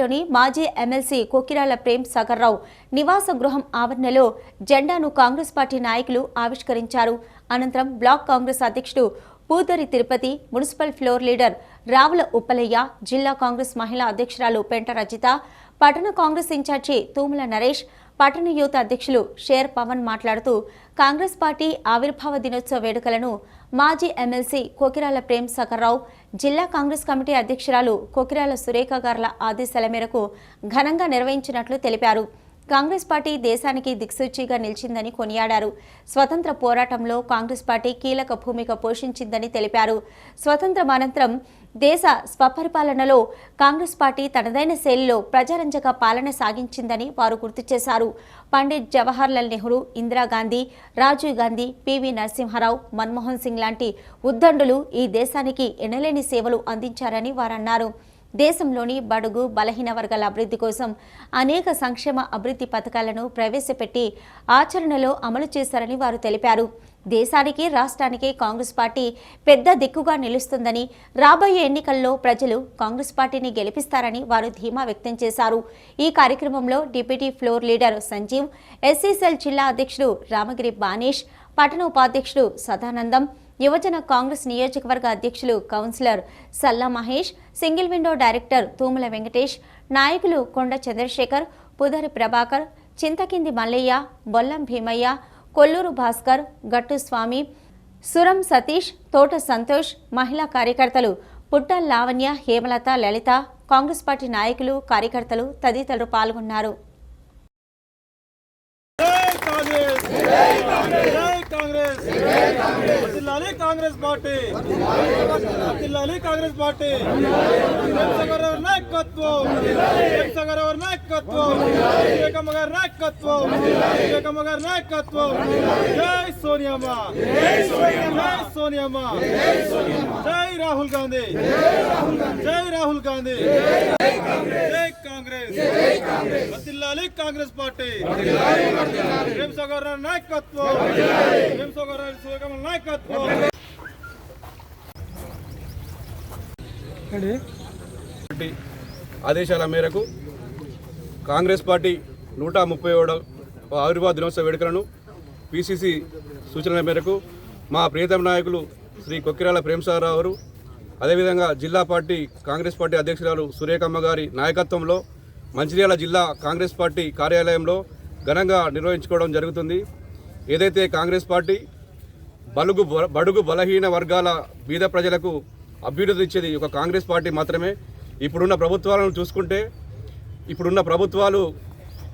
లోని మాజీ ఎమ్మెల్సీ కోకిరాల ప్రేమ్ సాగర్ రావు నివాస గృహం ఆవరణలో జెండాను కాంగ్రెస్ పార్టీ నాయకులు ఆవిష్కరించారు. అనంతరం బ్లాక్ కాంగ్రెస్ అధ్యక్షుడు Pudari Tirupati municipal floor leader Ravula Uppalaiah జిల్లా కాంగ్రెస్ మహిళా అధ్యక్షురాలు పెంట రజిత పట్టణ కాంగ్రెస్ ఇన్ఛార్జి తూముల నరేష్ పట్టణ యూత్ అధ్యక్షులు షేర్ పవన్ మాట్లాడుతూ కాంగ్రెస్ పార్టీ ఆవిర్భావ దినోత్సవ వేడుకలను మాజీ ఎమ్మెల్సీ కోకిరాల ప్రేమ్ సకర్రావు జిల్లా కాంగ్రెస్ కమిటీ అధ్యక్షురాలు కోకిరాల సురేఖ గార్ల ఆదేశాల మేరకు ఘనంగా నిర్వహించినట్లు తెలిపారు. కాంగ్రెస్ పార్టీ దేశానికి దిక్సూచిగా నిలిచిందని కొనియాడారు. స్వతంత్ర పోరాటంలో కాంగ్రెస్ పార్టీ కీలక భూమిక పోషించిందని తెలిపారు. స్వతంత్రం అనంతరం దేశ స్వపరిపాలనలో కాంగ్రెస్ పార్టీ తనదైన శైలిలో ప్రజారంజక పాలన సాగించిందని వారు గుర్తు చేశారు. పండిట్ జవహర్లాల్ నెహ్రూ ఇందిరాగాంధీ రాజీవ్ గాంధీ పివి నరసింహారావు మన్మోహన్ సింగ్ లాంటి ఉద్దండులు ఈ దేశానికి ఎనలేని సేవలు అందించారని వారన్నారు. దేశంలోని బడుగు బలహీన వర్గాల అభివృద్ధి కోసం అనేక సంక్షేమ అభివృద్ధి పథకాలను ప్రవేశపెట్టి ఆచరణలో అమలు చేశారని వారు తెలిపారు. దేశానికి రాష్ట్రానికి కాంగ్రెస్ పార్టీ పెద్ద దిక్కుగా నిలుస్తుందని రాబోయే ఎన్నికల్లో ప్రజలు కాంగ్రెస్ పార్టీని గెలిపిస్తారని వారు ధీమా వ్యక్తం చేశారు. ఈ కార్యక్రమంలో deputy floor leader Sanjeev SC cell జిల్లా అధ్యక్షుడు రామగిరి బానేష్ పట్టణ ఉపాధ్యక్షుడు సదానందం యువజన కాంగ్రెస్ నియోజకవర్గ అధ్యక్షులు councillor Salla Mahesh single window director Thumula Venkatesh నాయకులు కొండ చంద్రశేఖర్ పుదరి ప్రభాకర్ చింతకింది మల్లయ్య బొల్లం భీమయ్య కొల్లూరు భాస్కర్ గట్టు స్వామి సురం సతీష్ తోట సంతోష్ మహిళా కార్యకర్తలు పుట్ట లావణ్య హేమలత లలిత కాంగ్రెస్ పార్టీ నాయకులు కార్యకర్తలు తదితరులు పాల్గొన్నారు. జై కాంగ్రెస్! జై కాంగ్రెస్! కాంగ్రెస్ పార్టీ. వర్ధిల్లాలి కాంగ్రెస్ పార్టీ. వెంకటగారి నాయకత్వం. వెంకటగారి నాయకత్వం. వివేకమ్మ గారి నాయకత్వం. వివేకమ్మ గారి నాయకత్వం. జై సోనియామ్మ. జై సోనియామ్మ. జై రాహుల్ గాంధీ. జై రాహుల్ గాంధీ. జై కాంగ్రెస్. వర్ధిల్లాలి కాంగ్రెస్ పార్టీ. హింసగారి నాయకత్వం. హింసగారి సుగమ నాయకత్వం. ఆదేశాల మేరకు కాంగ్రెస్ పార్టీ నూట ముప్పై ఏడవ ఆవిర్భావ దినోత్సవ వేడుకలను పిసిసి సూచనల మేరకు మా ప్రియతమ నాయకులు శ్రీ కొక్కిరాల ప్రేమసారావు గారు అదేవిధంగా జిల్లా పార్టీ కాంగ్రెస్ పార్టీ అధ్యక్షురాలు సురేఖమ్మ గారి నాయకత్వంలో మంచిర్యాల జిల్లా కాంగ్రెస్ పార్టీ కార్యాలయంలో ఘనంగా నిర్వహించుకోవడం జరుగుతుంది. ఏదైతే కాంగ్రెస్ పార్టీ బలుగు బడుగు బలహీన వర్గాల బీద ప్రజలకు అభ్యున్నతి ఇచ్చేది ఒక కాంగ్రెస్ పార్టీ మాత్రమే. ఇప్పుడున్న ప్రభుత్వాలను చూసుకుంటే ఇప్పుడున్న ప్రభుత్వాలు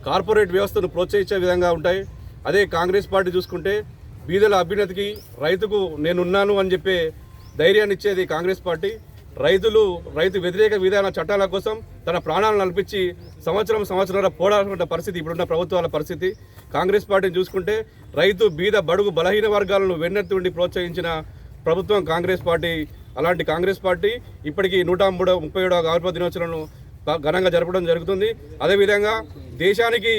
కార్పొరేట్ వ్యవస్థను ప్రోత్సహించే విధంగా ఉంటాయి. అదే కాంగ్రెస్ పార్టీ చూసుకుంటే బీదల అభ్యున్నతికి రైతుకు నేనున్నాను అని చెప్పే ధైర్యాన్ని ఇచ్చేది కాంగ్రెస్ పార్టీ. రైతులు రైతు వ్యతిరేక విధాన చట్టాల కోసం తన ప్రాణాలను నడిపించి సంవత్సరం సంవత్సరాల పోరాడుతున్న పరిస్థితి ఇప్పుడున్న ప్రభుత్వాల పరిస్థితి. కాంగ్రెస్ పార్టీని చూసుకుంటే రైతు బీద బడుగు బలహీన వర్గాలను వెన్నెత్తి ఉండి ప్రోత్సహించిన ప్రభుత్వం కాంగ్రెస్ పార్టీ అలాంటి కాంగ్రెస్ పార్టీ ఇప్పటికీ నూట మూడో ముప్పై ఏడవ ఆవిర్భావ దినోత్సవాలను ఘనంగా జరపడం జరుగుతుంది. అదేవిధంగా దేశానికి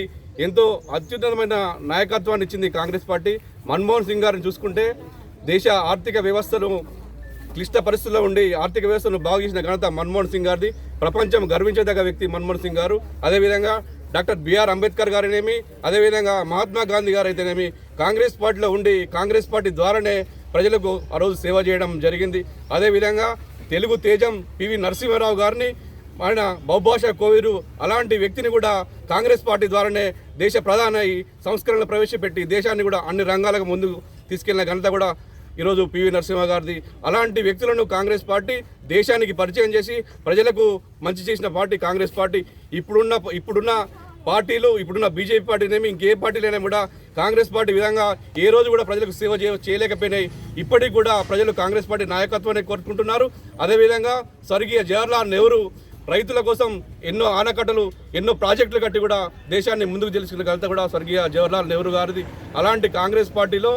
ఎంతో అత్యున్నతమైన నాయకత్వాన్ని ఇచ్చింది కాంగ్రెస్ పార్టీ. మన్మోహన్ సింగ్ గారిని చూసుకుంటే దేశ ఆర్థిక వ్యవస్థను క్లిష్ట పరిస్థితుల్లో ఉండి ఆర్థిక వ్యవస్థను బాగు చేసిన ఘనత మన్మోహన్ సింగ్ గారిది. ప్రపంచం గర్వించదగ్గ వ్యక్తి మన్మోహన్ సింగ్ గారు. అదేవిధంగా డాక్టర్ బిఆర్ అంబేద్కర్ గారినేమి అదేవిధంగా మహాత్మా గాంధీ గారు అయితేనేమి కాంగ్రెస్ పార్టీలో ఉండి కాంగ్రెస్ పార్టీ ద్వారానే ప్రజలకు ఆ రోజు సేవ చేయడం జరిగింది. అదేవిధంగా తెలుగు తేజం పివి నరసింహారావు గారిని ఆయన బహుభాషా కోవిరు అలాంటి వ్యక్తిని కూడా కాంగ్రెస్ పార్టీ ద్వారానే దేశ ప్రధాన సంస్కరణలు ప్రవేశపెట్టి దేశాన్ని కూడా అన్ని రంగాలకు ముందుకు తీసుకెళ్ళిన ఘనత కూడా ఈరోజు పివి నరసింహ గారిది. అలాంటి వ్యక్తులను కాంగ్రెస్ పార్టీ దేశానికి పరిచయం చేసి ప్రజలకు మంచి చేసిన పార్టీ కాంగ్రెస్ పార్టీ. ఇప్పుడున్న ఇప్పుడున్న పార్టీలు ఇప్పుడున్న బీజేపీ పార్టీనేమి ఇంకే పార్టీలైనా కూడా కాంగ్రెస్ పార్టీ విధంగా ఏ రోజు కూడా ప్రజలకు సేవ చేయలేకపోయినాయి. ఇప్పటికి కూడా ప్రజలు కాంగ్రెస్ పార్టీ నాయకత్వాన్ని కోరుకుంటున్నారు. అదేవిధంగా స్వర్గీయ జవహర్లాల్ నెహ్రూ రైతుల కోసం ఎన్నో ఆనకట్టలు ఎన్నో ప్రాజెక్టులు కట్టి కూడా దేశాన్ని ముందుకు తెలుసుకున్న ఘనత కూడా స్వర్గీయ జవహర్లాల్ నెహ్రూ గారిది. అలాంటి కాంగ్రెస్ పార్టీలో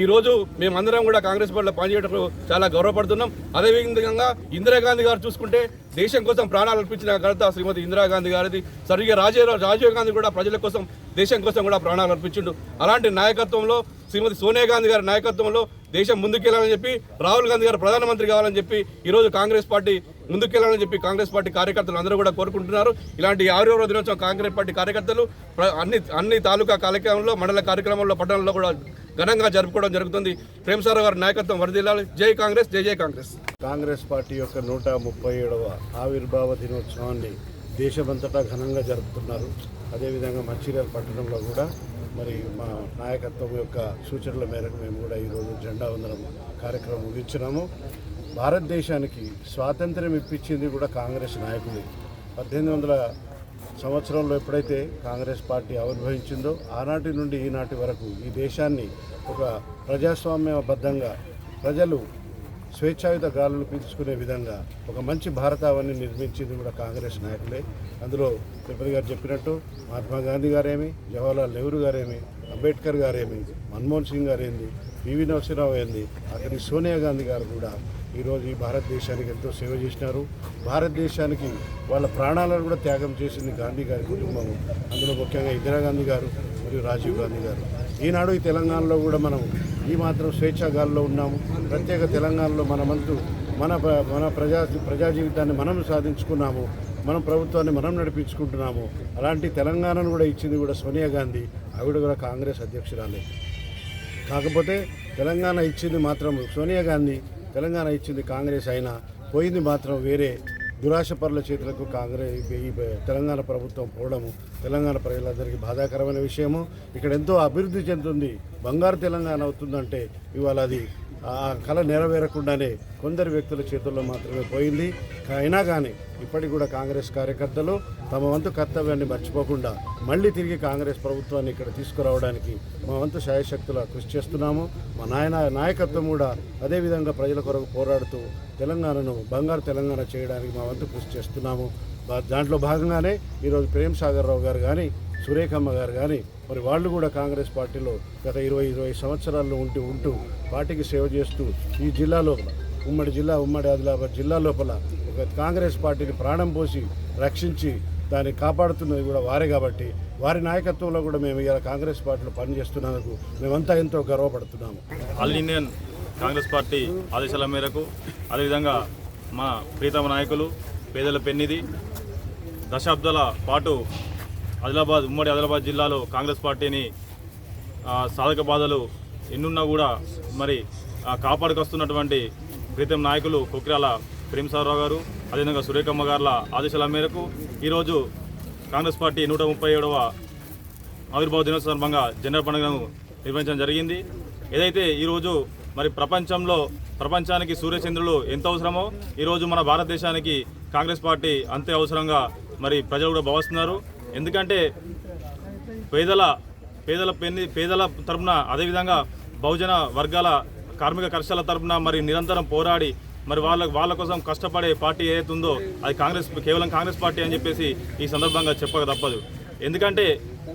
ఈ రోజు మేమందరం కూడా కాంగ్రెస్ పార్టీలో పనిచేయడంలో చాలా గౌరవపడుతున్నాం. అదేవిధంగా ఇందిరాగాంధీ గారు చూసుకుంటే దేశం కోసం ప్రాణాలు అర్పించిన ఘనత శ్రీమతి ఇందిరాగాంధీ గారిది. సరిగ్గా రాజీవ్ రాజీవ్ గాంధీ కూడా ప్రజల కోసం దేశం కోసం కూడా ప్రాణాలు అర్పించిండు. అలాంటి నాయకత్వంలో శ్రీమతి సోనియా గాంధీ గారి నాయకత్వంలో దేశం ముందుకెళ్ళాలని చెప్పి రాహుల్ గాంధీ గారు ప్రధానమంత్రి కావాలని చెప్పి ఈరోజు కాంగ్రెస్ పార్టీ ముందుకెళ్ళాలని చెప్పి కాంగ్రెస్ పార్టీ కార్యకర్తలు అందరూ కూడా కోరుకుంటున్నారు. ఇలాంటి ఆరో దినోత్సవం కాంగ్రెస్ పార్టీ కార్యకర్తలు అన్ని అన్ని తాలూకా కార్యక్రమంలో మండల కార్యక్రమంలో పట్టణంలో కూడా ఘనంగా జరుపుకోవడం జరుగుతుంది. ప్రేమసారావు గారి నాయకత్వం వరదిల్లాలి జై కాంగ్రెస్ జై జై కాంగ్రెస్. కాంగ్రెస్ పార్టీ యొక్క నూట ముప్పై ఏడవ ఆవిర్భావ దినోత్సవాన్ని దేశమంతటా ఘనంగా జరుపుతున్నారు. అదేవిధంగా మంచిర్యాల పట్టణంలో కూడా మరి మా నాయకత్వం యొక్క సూచనల మేరకు మేము కూడా ఈరోజు జెండా వందనం కార్యక్రమం ముగించినాము. భారతదేశానికి స్వాతంత్ర్యం ఇప్పించింది కూడా కాంగ్రెస్ నాయకులు. పద్దెనిమిది వందల సంవత్సరంలో ఎప్పుడైతే కాంగ్రెస్ పార్టీ ఆవిర్భవించిందో ఆనాటి నుండి ఈనాటి వరకు ఈ దేశాన్ని ఒక ప్రజాస్వామ్యబద్ధంగా ప్రజలు స్వేచ్ఛాయుత గాలులు పీల్చుకునే విధంగా ఒక మంచి భారతావన్ని నిర్మించింది కూడా కాంగ్రెస్ నాయకులే. అందులో తిరుపతి గారు చెప్పినట్టు మహాత్మా గాంధీ గారేమి జవహర్లాల్ నెహ్రూ గారేమి అంబేద్కర్ గారేమి మన్మోహన్ సింగ్ గారేంది పివి నరసింహరావు ఏంది అతని సోనియా గాంధీ గారు కూడా ఈరోజు ఈ భారతదేశానికి ఎంతో సేవ చేసినారు. భారతదేశానికి వాళ్ళ ప్రాణాలను కూడా త్యాగం చేసింది గాంధీ గారి కుటుంబం అందులో ముఖ్యంగా ఇందిరాగాంధీ గారు మరియు రాజీవ్ గాంధీ గారు. ఈనాడు ఈ తెలంగాణలో కూడా మనం ఈ మాత్రం స్వేచ్ఛాగాల్లో ఉన్నాము. ప్రత్యేక తెలంగాణలో మనమంతు మన మన ప్రజా ప్రజా జీవితాన్ని మనం సాధించుకున్నాము. మనం ప్రభుత్వాన్ని మనం నడిపించుకుంటున్నాము. అలాంటి తెలంగాణను కూడా ఇచ్చింది కూడా సోనియా గాంధీ. ఆవిడ కూడా కాంగ్రెస్ అధ్యక్షురాలే. కాకపోతే తెలంగాణ ఇచ్చింది మాత్రం సోనియా గాంధీ. తెలంగాణ ఇచ్చింది కాంగ్రెస్ అయినా పోయింది మాత్రం వేరే దురాశ పరుల చేతులకు కాంగ్రెస్ ఈ తెలంగాణ ప్రభుత్వం పోవడము తెలంగాణ ప్రజలందరికీ బాధాకరమైన విషయము. ఇక్కడ ఎంతో అభివృద్ధి చెందుతుంది. బంగారు తెలంగాణ అవుతుందంటే ఇవాళ అది ఆ కళ నెరవేరకుండానే కొందరు వ్యక్తుల చేతుల్లో మాత్రమే పోయింది. అయినా కానీ ఇప్పటికి కూడా కాంగ్రెస్ కార్యకర్తలు తమ వంతు కర్తవ్యాన్ని మర్చిపోకుండా మళ్ళీ తిరిగి కాంగ్రెస్ ప్రభుత్వాన్ని ఇక్కడ తీసుకురావడానికి మా వంతు శాయశక్తుల కృషి చేస్తున్నాము. మా నాయన నాయకత్వం కూడా అదేవిధంగా ప్రజల కొరకు పోరాడుతూ తెలంగాణను బంగారు తెలంగాణ చేయడానికి మా వంతు కృషి చేస్తున్నాము. దాంట్లో భాగంగానే ఈరోజు ప్రేమ్ సాగర్ రావు గారు కానీ సురేఖమ్మ గారు కానీ మరి వాళ్ళు కూడా కాంగ్రెస్ పార్టీలో గత ఇరవై ఇరవై సంవత్సరాల్లో ఉంటూ ఉంటూ పార్టీకి సేవ చేస్తూ ఈ జిల్లాలో ఉమ్మడి జిల్లా ఉమ్మడి ఆదిలాబాద్ జిల్లా లోపల ఒక కాంగ్రెస్ పార్టీని ప్రాణం పోసి రక్షించి దాన్ని కాపాడుతున్నది కూడా వారే కాబట్టి వారి నాయకత్వంలో కూడా మేము ఇలా కాంగ్రెస్ పార్టీలో పనిచేస్తున్నందుకు మేమంతా ఎంతో గర్వపడుతున్నాము. ఆల్ ఇండియన్ కాంగ్రెస్ పార్టీ ఆదేశాల మేరకు అదేవిధంగా మా ప్రీతమ నాయకులు పేదల పెన్నిది దశాబ్దాల పాటు ఆదిలాబాద్ ఉమ్మడి ఆదిలాబాద్ జిల్లాలో కాంగ్రెస్ పార్టీని సాధక బాధలు ఎన్నున్నా కూడా మరి కాపాడుకొస్తున్నటువంటి ప్రీతం నాయకులు కొక్రాల ప్రేమసారావు గారు అదేవిధంగా సురేఖమ్మ గారుల ఆదేశాల మేరకు ఈరోజు కాంగ్రెస్ పార్టీ నూట ముప్పై ఏడవ ఆవిర్భావ దినోత్సవ సందర్భంగా జెండర్ పండుగను నిర్వహించడం జరిగింది. ఏదైతే ఈరోజు మరి ప్రపంచంలో ప్రపంచానికి సూర్యచంద్రులు ఎంత అవసరమో ఈరోజు మన భారతదేశానికి కాంగ్రెస్ పార్టీ అంతే అవసరంగా మరి ప్రజలు కూడా భావిస్తున్నారు. ఎందుకంటే పేదల పేదల పేదల తరపున అదేవిధంగా బహుజన వర్గాల కార్మిక కర్షాల తరపున మరి నిరంతరం పోరాడి మరి వాళ్ళ వాళ్ళ కోసం కష్టపడే పార్టీ ఏదైతే ఉందో అది కాంగ్రెస్ కేవలం కాంగ్రెస్ పార్టీ అని చెప్పేసి ఈ సందర్భంగా చెప్పక తప్పదు. ఎందుకంటే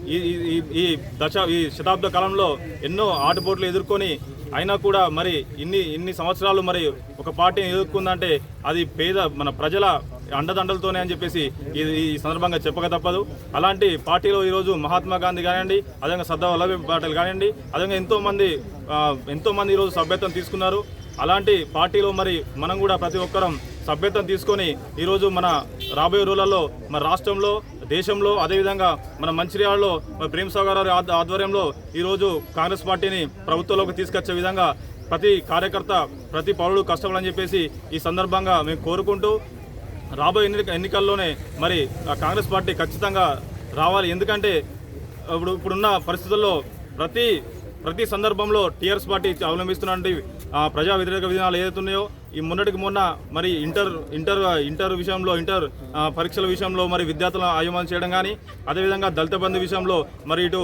ఈ ఈ- ఈ ఈ దశ ఈ శతాబ్ద కాలంలో ఎన్నో ఆటుపోట్లు ఎదుర్కొని అయినా కూడా మరి ఇన్ని ఇన్ని సంవత్సరాలు మరి ఒక పార్టీని ఎదుర్కొందంటే అది పేద మన ప్రజల అండదండలతోనే అని చెప్పేసి ఈ ఈ సందర్భంగా చెప్పక తప్పదు. అలాంటి పార్టీలో ఈరోజు మహాత్మా గాంధీ కానివ్వండి అదేవిధంగా సర్దార్ వల్లభాయ్ పటేల్ కానివ్వండి అదేవిధంగా ఎంతోమంది ఎంతోమంది ఈరోజు సభ్యత్వం తీసుకున్నారు. అలాంటి పార్టీలో మరి మనం కూడా ప్రతి ఒక్కరం సభ్యత్వం తీసుకొని ఈరోజు మన రాబోయే రోజులలో మన రాష్ట్రంలో దేశంలో అదేవిధంగా మన మంచిర్యాలలో మన ప్రేమ్ సాగర్ గారి ఆధ్వర్యంలో ఈరోజు కాంగ్రెస్ పార్టీని ప్రభుత్వంలోకి తీసుకొచ్చే విధంగా ప్రతి కార్యకర్త ప్రతి పౌరుడు కష్టపడని చెప్పేసి ఈ సందర్భంగా మేము కోరుకుంటూ రాబోయే ఎన్నిక ఎన్నికల్లోనే మరి కాంగ్రెస్ పార్టీ ఖచ్చితంగా రావాలి. ఎందుకంటే ఇప్పుడు ఇప్పుడున్న పరిస్థితుల్లో ప్రతి ప్రతి సందర్భంలో టీఆర్ఎస్ పార్టీ అవలంబిస్తున్నటువంటి ప్రజా వ్యతిరేక విధానాలు ఏదైతున్నాయో ఈ మొన్నటికి మొన్న మరి ఇంటర్ ఇంటర్ ఇంటర్ విషయంలో ఇంటర్ పరీక్షల విషయంలో మరి విద్యార్థులను ఆయోమం చేయడం కానీ అదేవిధంగా దళిత బంధు విషయంలో మరి ఇటు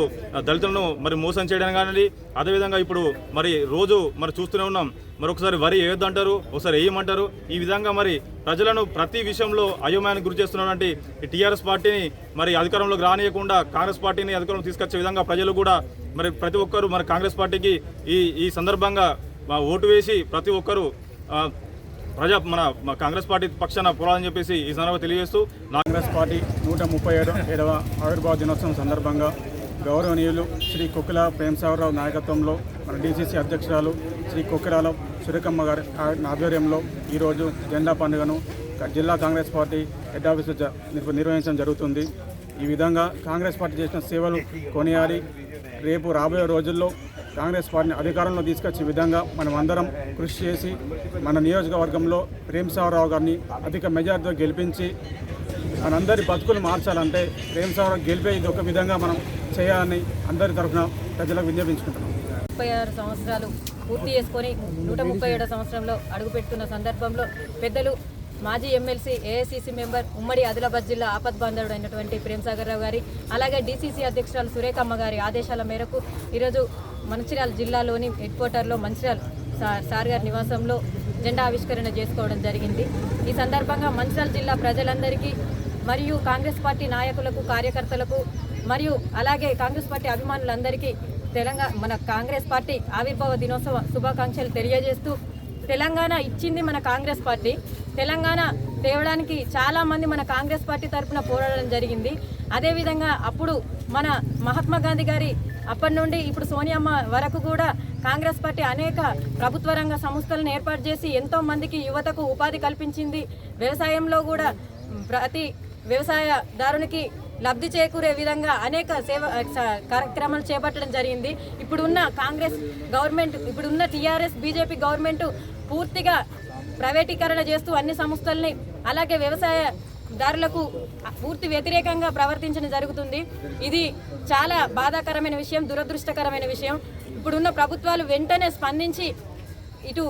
దళితులను మరి మోసం చేయడం కానీ అదేవిధంగా ఇప్పుడు మరి రోజు మరి చూస్తూనే ఉన్నాం. మరొకసారి ఒకసారి వరి వేయొద్దంటారు ఒకసారి వేయమంటారు. ఈ విధంగా మరి ప్రజలను ప్రతి విషయంలో అయోమయానికి గురి చేస్తున్నటువంటి టీఆర్ఎస్ పార్టీని మరి అధికారంలోకి రానియకుండా కాంగ్రెస్ పార్టీని అధికారంలో తీసుకొచ్చే విధంగా ప్రజలు కూడా మరి ప్రతి ఒక్కరు మరి కాంగ్రెస్ పార్టీకి ఈ ఈ సందర్భంగా ఓటు వేసి ప్రతి ఒక్కరు ప్రజా మన కాంగ్రెస్ పార్టీ పక్షాన పోరాలని చెప్పేసి ఈ సందర్భంగా తెలియజేస్తూ కాంగ్రెస్ పార్టీ నూట ముప్పై ఏడు ఏడవ ఆవిర్భావ దినోత్సవం సందర్భంగా గౌరవనీయులు శ్రీ కుక్కల ప్రేమసాగరరావు నాయకత్వంలో మన డీసీసీ అధ్యక్షురాలు శ్రీ కొక్కిరాల సురేఖమ్మ గారి ఆధ్వర్యంలో ఈరోజు జెండా పండుగను జిల్లా కాంగ్రెస్ పార్టీ హెడ్ ఆఫీసు నిర్వహించడం జరుగుతుంది. ఈ విధంగా కాంగ్రెస్ పార్టీ చేసిన సేవలు కొనియాలి రేపు రాబోయే రోజుల్లో కాంగ్రెస్ పార్టీని అధికారంలో తీసుకొచ్చే విధంగా మనం అందరం కృషి చేసి మన నియోజకవర్గంలో ప్రేమసావరావు గారిని అధిక మెజార్టీతో గెలిపించి మనందరి బతుకులు మార్చాలంటే ప్రేమసావరావు గెలిపే ఇది ఒక విధంగా మనం చేయాలని అందరి తరఫున ప్రజలకు విజ్ఞాపించుకుంటున్నాం. ముప్పై ఆరు సంవత్సరాలు పూర్తి చేసుకొని నూట ముప్పై ఏడో సంవత్సరంలో అడుగుపెట్టుకున్న సందర్భంలో పెద్దలు మాజీ ఎమ్మెల్సీ ఏఐసిసి మెంబర్ ఉమ్మడి ఆదిలాబాద్ జిల్లా ఆపద్ బాంధవుడు అయినటువంటి ప్రేమ్సాగర్ రావు గారి అలాగే డీసీసీ అధ్యక్షురాలు సురేఖమ్మ గారి ఆదేశాల మేరకు ఈరోజు మంచిర్యాల జిల్లాలోని హెడ్ క్వార్టర్లో మంచిర్యాల సార్ సార్ గారి నివాసంలో జెండా ఆవిష్కరణ చేసుకోవడం జరిగింది. ఈ సందర్భంగా మంచిర్యాల జిల్లా ప్రజలందరికీ మరియు కాంగ్రెస్ పార్టీ నాయకులకు కార్యకర్తలకు మరియు అలాగే కాంగ్రెస్ పార్టీ అభిమానులందరికీ తెలంగాణ మన కాంగ్రెస్ పార్టీ ఆవిర్భావ దినోత్సవ శుభాకాంక్షలు తెలియజేస్తూ తెలంగాణ ఇచ్చింది మన కాంగ్రెస్ పార్టీ. తెలంగాణ తేవడానికి చాలామంది మన కాంగ్రెస్ పార్టీ తరఫున పోరాడడం జరిగింది. అదేవిధంగా అప్పుడు మన మహాత్మా గాంధీ గారి అప్పటి నుండి ఇప్పుడు సోనియమ్మ వరకు కూడా కాంగ్రెస్ పార్టీ అనేక ప్రభుత్వ రంగ సంస్థలను ఏర్పాటు చేసి ఎంతో మందికి యువతకు ఉపాధి కల్పించింది. వ్యవసాయంలో కూడా ప్రతి వ్యవసాయదారునికి లబ్ధి చేకూరే విధంగా అనేక సేవ కార్యక్రమాలు చేపట్టడం జరిగింది. ఇప్పుడున్న కాంగ్రెస్ గవర్నమెంట్ ఇప్పుడున్న టీఆర్ఎస్ బీజేపీ గవర్నమెంట్ పూర్తిగా ప్రైవేటీకరణ చేస్తూ అన్ని సంస్థల్ని అలాగే వ్యవసాయ దారులకు పూర్తి వ్యతిరేకంగా ప్రవర్తించడం జరుగుతుంది. ఇది చాలా బాధాకరమైన విషయం దురదృష్టకరమైన విషయం. ఇప్పుడున్న ప్రభుత్వాలు వెంటనే స్పందించి ఇటు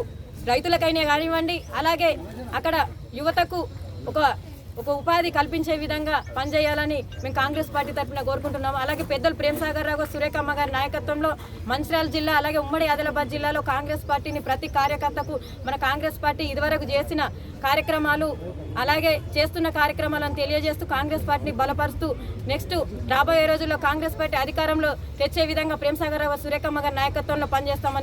రైతులకైనా కానివ్వండి అలాగే అక్కడ యువతకు ఒక ఒక ఉపాధి కల్పించే విధంగా పనిచేయాలని మేము కాంగ్రెస్ పార్టీ తరఫున కోరుకుంటున్నాము. అలాగే పెద్దలు ప్రేమ్ సాగర్ రావు సురేఖమ్మ గారి నాయకత్వంలో మంచిర్యాల జిల్లా అలాగే ఉమ్మడి ఆదిలాబాద్ జిల్లాలో కాంగ్రెస్ పార్టీని ప్రతి కార్యకర్తకు మన కాంగ్రెస్ పార్టీ ఇదివరకు చేసిన కార్యక్రమాలు అలాగే చేస్తున్న కార్యక్రమాలను తెలియజేస్తూ కాంగ్రెస్ పార్టీని బలపరుస్తూ నెక్స్ట్ రాబోయే రోజుల్లో కాంగ్రెస్ పార్టీ అధికారంలో తెచ్చే విధంగా ప్రేమ్ సాగర్ రావు సురేఖమ్మ గారి నాయకత్వంలో పనిచేస్తామని